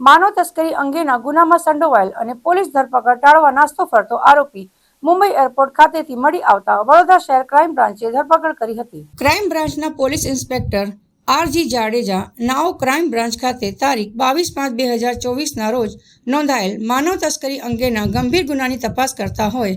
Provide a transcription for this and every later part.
માનવ તસ્કરી અંગેના ગુનામાં સંડોવાયેલ અને પોલીસ ધરપકડ ટાળવા નાસ્તો ફરતો આરોપી મુંબઈ એરપોર્ટ ખાતેથી મળી આવતા વડોદરા શહેર ક્રાઇમ બ્રાન્ચે ધરપકડ કરી હતી. ક્રાઇમ બ્રાન્ચના police inspector R G Jadeja નાઓ crime branch ખાતે તારીખ બાવીસ પાંચ બે હજાર ચોવીસના રોજ નોંધાયેલ માનવ તસ્કરી અંગેના ગંભીર ગુનાની તપાસ કરતા હોય,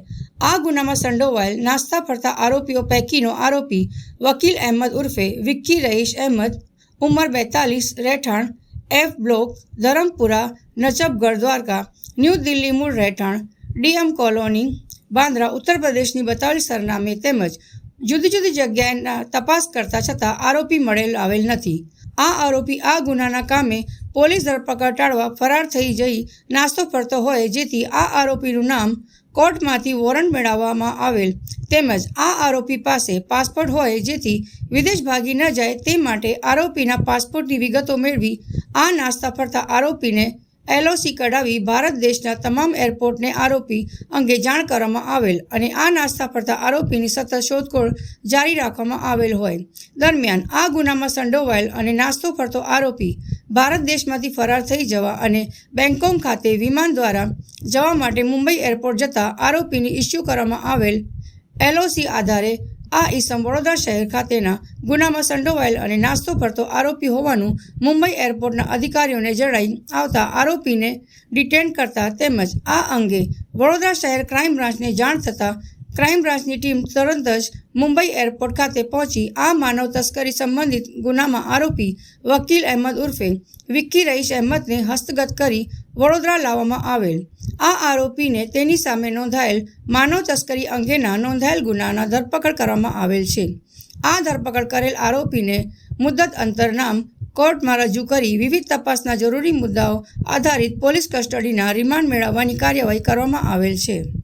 આ ગુનામાં સંડોવાયેલ નાસ્તા ફરતા આરોપીઓ પૈકીનો આરોપી વકીલ અહેમદ ઉર્ફે વિક્કી રહીશ અહેમદ, ઉંમર બેતાલીસ, રહેઠાણ F block, Dharampura Najafgarh Dwarka new Delhi મૂળ રહેઠાણ, ડીએમ કોલોની, બાંદ્રા, ઉત્તર પ્રદેશની બતાવેલ સરનામે તેમજ જુદી જુદી જગ્યાએના તપાસ કરતા છતાં આરોપી મળેલ આવેલ નથી. આ આરોપી આ ગુનાના કામે પોલીસ ધરપકડ ટાળવા ફરાર થઈ જઈ નાસ્તો ફરતો હોય જેથી આ આરોપીનું નામ કોર્ટમાંથી વોરંટ મેળવવામાં આવેલ. તેમજ આ આરોપી પાસે પાસપોર્ટ હોય જેથી વિદેશ ભાગી ન જાય તે માટે આરોપીના પાસપોર્ટની વિગતો મેળવી આ નાસ્તા ફરતા આરોપીને એલઓસી કઢાવી ભારત દેશના તમામ એરપોર્ટને આરોપી અંગે જાણ કરવામાં આવેલ અને આ નાસ્તા ફરતા આરોપીની સતત શોધખોળ જારી રાખવામાં આવેલ હોય. દરમિયાન આ ગુનામાં સંડોવાયેલ અને નાસ્તો ફરતો આરોપી ભારત દેશમાંથી ફરાર થઈ જવા અને બેંગકોક ખાતે વિમાન દ્વારા જવા માટે મુંબઈ એરપોર્ટ જતા આરોપીની ઇસ્યુ કરવામાં આવેલ. એલઓસી આધારે આ ઈસમ વડોદરા શહેર ખાતેના ગુનામાં સંડોવાયેલ અને નાસ્તો કરતો આરોપી હોવાનું મુંબઈ એરપોર્ટના અધિકારીઓને જણાઈ આવતા આરોપીને ડિટેન કરતા તેમજ આ અંગે વડોદરા શહેર ક્રાઇમ બ્રાન્ચને જાણ થતાં ક્રાઇમ બ્રાન્ચની ટીમ તરત જ મુંબઈ એરપોર્ટ ખાતે પહોંચી આ માનવ તસ્કરી સંબંધિત ગુનામાં આરોપી વકીલ અહેમદ ઉર્ફે વિક્કી રઈશ અહેમદને હસ્તગત કરી વડોદરા લાવવામાં આવેલ. આ આરોપીને તેની સામે નોંધાયેલ માનવ તસ્કરી અંગેના નોંધાયેલ ગુનાના ધરપકડ કરવામાં આવેલ છે. આ ધરપકડ કરેલ આરોપીને મુદ્દત અંતરનામ કોર્ટમાં રજૂ કરી વિવિધ તપાસના જરૂરી મુદ્દાઓ આધારિત પોલીસ કસ્ટડીના રિમાન્ડ મેળવવાની કાર્યવાહી કરવામાં આવેલ છે.